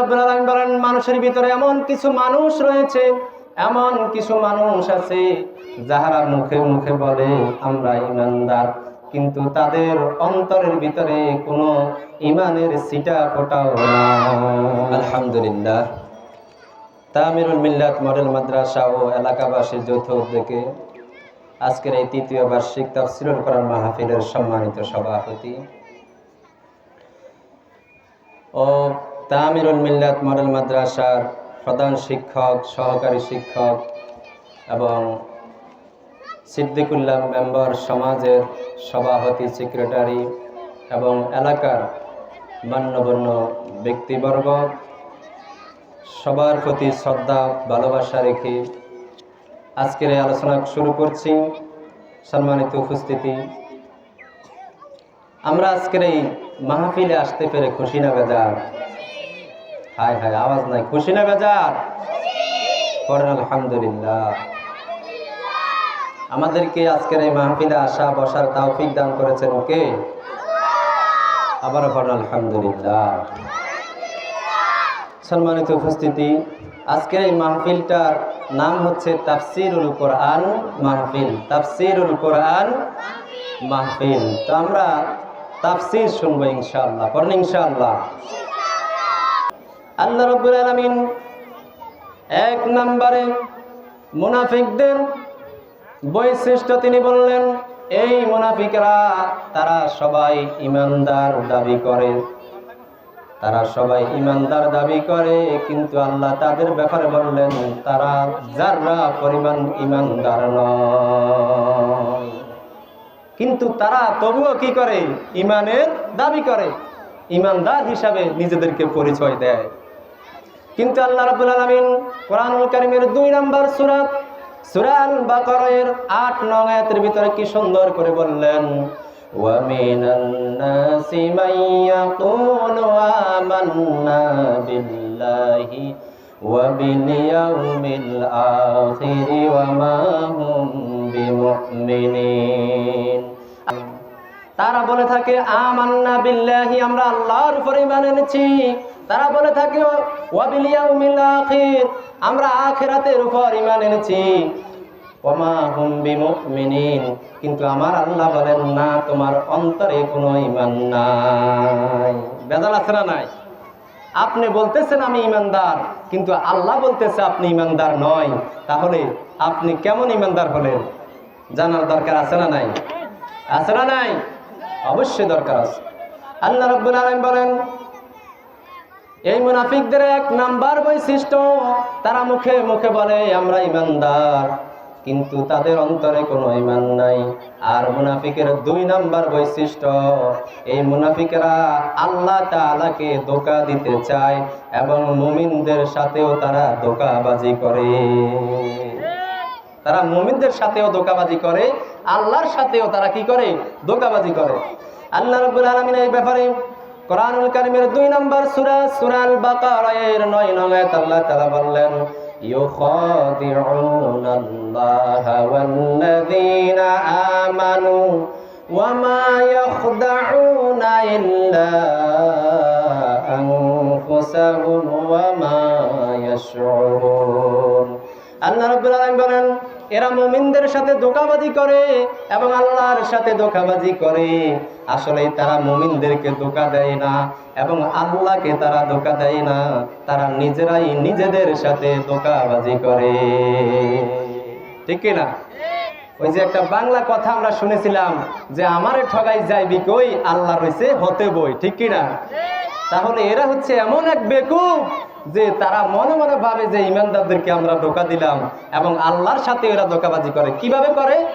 রাব্বুল বলেন, মানুষের ভিতরে এমন কিছু মানুষ রয়েছে, এমন কিছু মানুষ আছে যাহারা মুখে মুখে বলে, আমরা ইমানদার। কিন্তু তাদের অন্তরের ভিতরে কোনো ইমানের সিটা ফোটাও আলহামদুলিল্লাহ। তামিরুল মিল্লাত মডেল মাদ্রাসা ও এলাকাবাসীর যৌথ উদ্যোগে আজকের এই তৃতীয় বার্ষিক তাফসিরুল কোরআন মাহফিলের সম্মানিত সভাপতি ও তামিরুল মিল্লাত মডেল মাদ্রাসার প্রধান শিক্ষক, সহকারী শিক্ষক এবং সিদ্দিকুল্লাহ মেম্বার সমাজের সভাপতি, সেক্রেটারি এবং এলাকার মান্যগণ্য ব্যক্তিবর্গ। সবার প্রতি শ্রদ্ধা, ভালোবাসা রেখে আজকের এই আলোচনা শুরু করছি। সম্মানিত উপস্থিতি। আমরা আজকের এই মাহফিলে আসতে পেরে খুশি না, বেজার। হায় হায়, আওয়াজ নাই। খুশি না বেজার? করেন আলহামদুলিল্লাহ। আমাদেরকে আজকের এই মাহফিলে আসা, বসার তৌফিক দান করেছেন কে? আবার করেন আলহামদুলিল্লাহ। সম্মানিত উপস্থিতি, আজকের এই মাহফিলটার নাম হচ্ছে তাফসিরুল কোরআন মাহফিল। তাফসিরুল কোরআন মাহফিল। তো আমরা তাফসির শুনব ইনশাআল্লাহ। পড়েন, ইনশাআল্লাহ। আল্লাহ রব্বুল আলামিন এক নম্বরে মুনাফিকদের বৈশিষ্ট্য তিনি বললেন, এই মুনাফিকরা, তারা সবাই ইমানদার দাবি করে। তারা সবাই ইমানদার দাবি করে, কিন্তু আল্লাহ তাদের ব্যাপারে বললেন, তারা যারা পরিমাণ ইমানদার নয়। কিন্তু তারা তবুও কি করে? ইমানের দাবি করে। ইমানদার হিসাবে নিজেদেরকে পরিচয় দেয়। কিন্তু আল্লাহ রাব্বুল আলামিন কোরআনুল কারীমের দুই নাম্বার সূরা সূরা আল বাকারার 8 নং আয়াতের ভিতরে কি সুন্দর করে বললেন ومن الناس من يقول آمنا بالله وباليوم الآخر وما هم بمؤمنين তারা বলে থাকে আমান্না বিল্লাহি আমরা আল্লাহর উপরে ঈমান এনেছি তারা বলে থাকে আমরা আখিরাতের উপর ঈমান এনেছি। কিন্তু আমার আল্লাহ বলেন, না, তোমার অন্তরে কোনো ইমান নাই। বেজাল আছে না নাই? আপনি বলতেছেন আমি ইমানদার কিন্তু আল্লাহ বলতেছে আপনি ইমানদার নয়। তাহলে আপনি কেমন ইমানদার হলেন? জানার দরকার আছে না নাই? আছে না নাই? অবশ্যই দরকার আছে। আল্লাহ রব্বুল আলামিন বলেন এই মুনাফিকদের এক নাম্বার বৈশিষ্ট্য, তারা মুখে মুখে বলে, আমরা ইমানদার কিন্তু তাদের অন্তরে কোনো ইমান নাই। আর মুনাফিকের দুই নাম্বার বৈশিষ্ট্য, এই মুনাফিকেরা আল্লাহ তাআলাকে ধোকা দিতে চায় এবং মুমিনদের সাথেও তারা ধোকাবাজি করে। তারা মুমিনদের সাথেও ধোকাবাজি করে, আল্লাহর সাথেও তারা কি করে? ধোকাবাজি করে। আল্লাহ রাব্বুল আলামিন এই ব্যাপারে কোরআনুল কারীমের দুই নম্বর সূরা সূরাল বাকারার 9 নং আয়াত আল্লাহ তাআলা বললেন يخادعون الله والذين آمنوا وما يخدعون إلا أنفسهم وما يشعرون আল্লাহ রাব্বুল আলামিন বলেন, এরা মুমিনদের সাথে ধোকাবাজি করে এবং আল্লাহর সাথে ধোকাবাজি করে। আসলে তারা ধোকা দেয় না এবং আল্লাহকে তারা ধোকা দেয় না, তারা নিজেরাই নিজেদের সাথে ধোকাবাজি করে। ঠিক না? ওই যে একটা বাংলা কথা আমরা শুনেছিলাম যে, আমারে ঠগাই যাইবি কই? আল্লাহ রইছে, হতে বই। ঠিক না? তাহলে এরা হচ্ছে এমন এক বেকুব যে তারা মনে মনে ভাবে যে ইমানদারদেরকে আমরা ধোকা দিলাম এবং আল্লাহর সাথে এরা ধোকাবাজি করে। কীভাবে করে?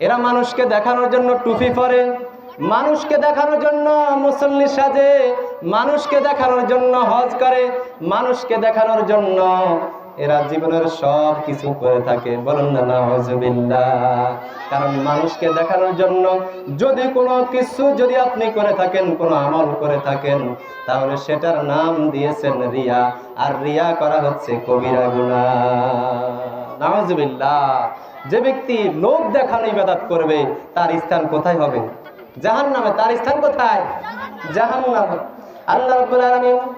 এরা মানুষকে দেখানোর জন্য টুপি পরে, মানুষকে দেখানোর জন্য মুসল্লি সাজে, মানুষকে দেখানোর জন্য হজ করে, মানুষকে দেখানোর জন্য এরা জীবনের সব কিছু করে থাকে। বলুন না, নাউজুবিল্লাহ। কারণ মানুষকে দেখানোর জন্য যদি কোনো কিছু যদি আপনি করে থাকেন, কোনো আমল করে থাকেন, তাহলে সেটার নাম দিয়েছেন রিয়া। আর রিয়া করা হচ্ছে কবিরা গুনাহ নাউজুবিল্লাহ, যে ব্যক্তি লোক দেখানো ইবাদত করবে, তার স্থান কোথায় হবে? জাহান্নামে, তার স্থান কোথায়? জাহান্নামে। আল্লাহ রাব্বুল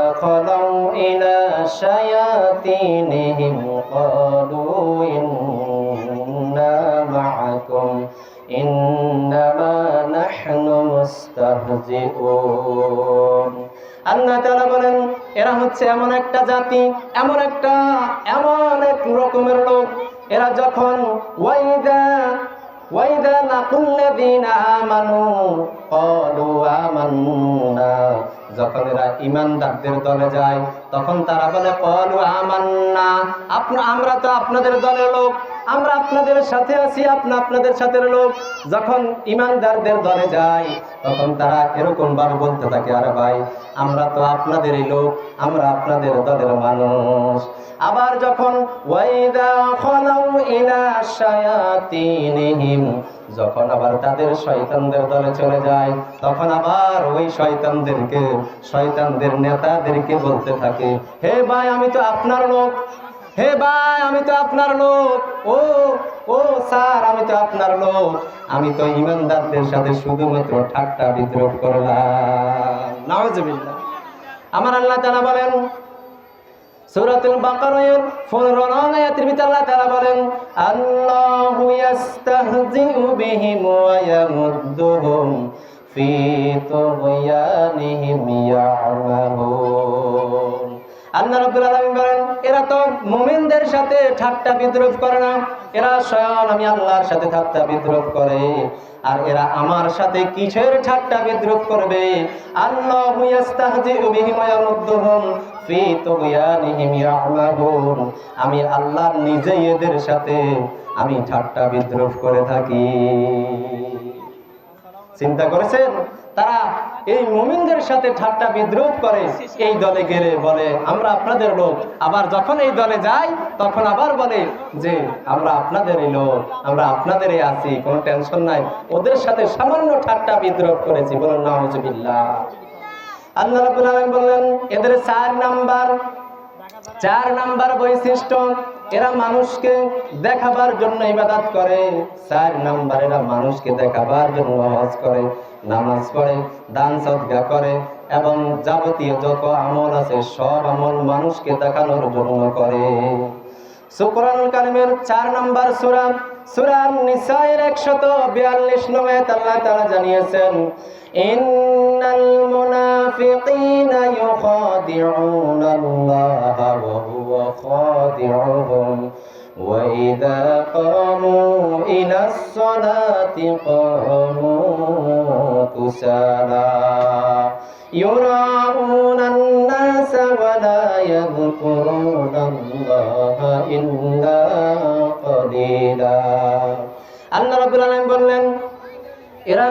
شَيَاطِينِهِمْ قَالُوا إِنَّا مَعَكُمْ إنما نحن مستهزئون আল্লাহ তাআলা বলেন এরা হচ্ছে এমন একটা জাতি এমন একটা এমন এক রকমের লোক এরা যখন ওয়াইদা ওয়াইদা লাকুল্লাযীনা আমানু ক্বালু আমান্না যখন এরা ইমানদারদের দলে যায় তখন তারা বলে ক্বালু আমান্না। আপনা, আমরা তো আপনাদের দলের লোক। আমরা আপনাদের সাথে আছি, আপনা আপনাদের সাথে লোক। যখন ইমানদারদের দলে যায় তখন তারা এরকম ভাবে বলতে থাকে, আরে ভাই, আমরা তো আপনাদেরই লোক, আমরা আপনাদের দলের মানুষ। আবার যখন, ওয়াইদা খলাউ ইলা শায়াতিনহিম, যখন আবার তাদের শয়তানদের দলে চলে যায়, তখন আবার ওই শয়তানদেরকে, শয়তানদের নেতাদেরকে বলতে থাকে হে ভাই, আমি তো আপনার লোক। হে ভাই, আমি তো আপনার লোক। ও ও স্যার, আমি তো আপনার লোক। আমি তো ইমানদারদের সাথে শুধুমাত্র ঠাট্টা বিদ্রোহ করলাম। আমার আল্লাহ তাআলা বলেন, সূরাতুল বাকারার 15 নং আয়াতের ভিতরে আল্লাহ তাআলা বলেন, আল্লাহু বিহিম ওয়া ইয়ামুদ্দুহুম ইয়ামাহুন আল্লাহ রাব্বুল আলামিন বলেন, এরা তো মুমিনদের সাথে ঠাট্টা বিদ্রোহ করে না, এরা স্বয়ং আমি আল্লাহর সাথে ঠাট্টা বিদ্রোহ করে। আর এরা আমার সাথে কিসের ঠাট্টা বিদ্রোহ করবে? আল্লাহু আমি আল্লাহ নিজেই এদের সাথে আমি ঠাট্টা বিদ্রোহ করে থাকি। চিন্তা করেছেন? তারা এই মুমিনদের সাথে ঠাট্টা বিদ্রোহ করে এই দলে গেলে বলে, আমরা আপনাদের লোক। আবার যখন এই দলে যাই, তখন আবার বলে যে, আমরা আপনাদেরই লোক, আমরা আপনাদেরই আছি, কোনো টেনশন নাই। ওদের সাথে সামান্য ঠাট্টা বিদ্রোহ করেছি বলুন নাউজুবিল্লাহ। আল্লাহ রাব্বুল আলামিন বললেন, এদের চার নাম্বার চার নাম্বার বৈশিষ্ট্য, এরা মানুষকে দেখাবার জন্য ইবাদত করে। চার নাম্বার, এরা মানুষকে দেখাবার জন্য হজ করে। নামাজ পড়ে দান সদকা করে এবং যাবতীয় যত আমল আছে সব আমল মানুষকে দেখানোর জন্য করে সুকরানুল কারিমের চার নাম্বার সূরা সূরা নিসায়ের 142 নম্বরে আল্লাহ তাআলা জানিয়েছেন ইন্নাল মুনাফিকিনা ইউখাদিউনা আল্লাহ ওয়া হুয়া খাদিউহুম وإذا قاموا إلى الصلاة قاموا كسالى يراءون الناس ولا يذكرون الله إلا قليلا আল্লাহ রাব্বুল আলামিন বললেন এরা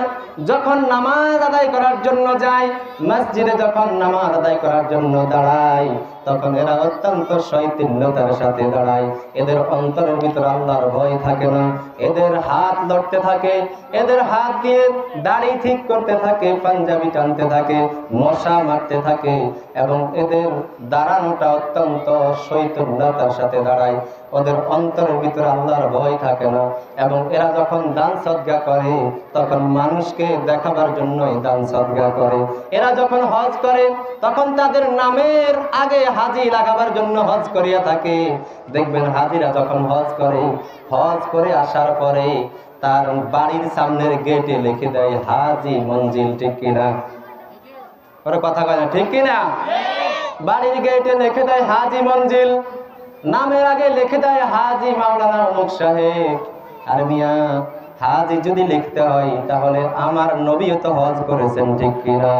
যখন নামাজ আদায় করার জন্য যায়, মসজিদে যখন নামাজ আদায় করার জন্য দাঁড়ায়, তখন এরা অত্যন্ত শৈতিল্যতার সাথে দাঁড়ায়। এদের অন্তরের ভিতর আল্লাহর ভয় থাকে না। এদের হাত লড়তে থাকে। এদের হাত দিয়ে দাড়ি ঠিক করতে থাকে, পাঞ্জাবি টানতে থাকে, মশা মারতে থাকে এবং এদের দাঁড়ানোটা অত্যন্ত শৈতুল্যতার সাথে দাঁড়ায়। ওদের অন্তরের ভিতরে আল্লাহর ভয় থাকে না। এবং এরা যখন দান সদ্গা করে, তখন মানুষকে দেখাবার জন্যই দান সদ্গা করে। এরা যখন হজ করে, তখন তাদের নামের আগে হাজি লাগাবার জন্য হজ করিয়া থাকে। দেখবেন হাজিরা যখন হজ করে হজ করে আসার পরে তার বাড়ির সামনের গেটে লিখে দেয়, হাজি মঞ্জিল ঠিক কিনা? ওরা কথা কয় না, ঠিক কিনা? বাড়ির গেটে লিখে দেয়, হাজি মঞ্জিল। নামের আগে লিখে দেয়, হাজি মাওলানা অমুক সাহেব। আর মিয়া হাজি যদি লিখতে হয়, তাহলে আমার নবীও তো হজ করেছেন, ঠিক কিনা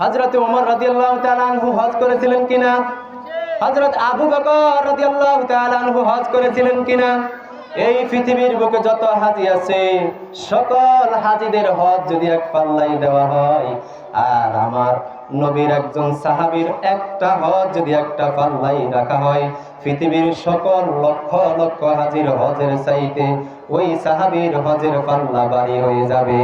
হজরত ওমর রাদিয়াল্লাহু তাআলা আনহু হজ করেছিলেন কিনা হজরত আবু বকর রাদিয়াল্লাহু তাআলা আনহু হজ করেছিলেন কিনা এই পৃথিবীর বুকে যত হাজি আছে, সকল হাজিদের হজ যদি এক পাল্লাই দেওয়া হয়, আর আমার নবীর একজন সাহাবীর একটা হজ যদি একটা পাল্লাই রাখা হয়, পৃথিবীর সকল লক্ষ লক্ষ হাজির হজের চাইতে ওই সাহাবীর হজের পাল্লা বাড়ি হয়ে যাবে।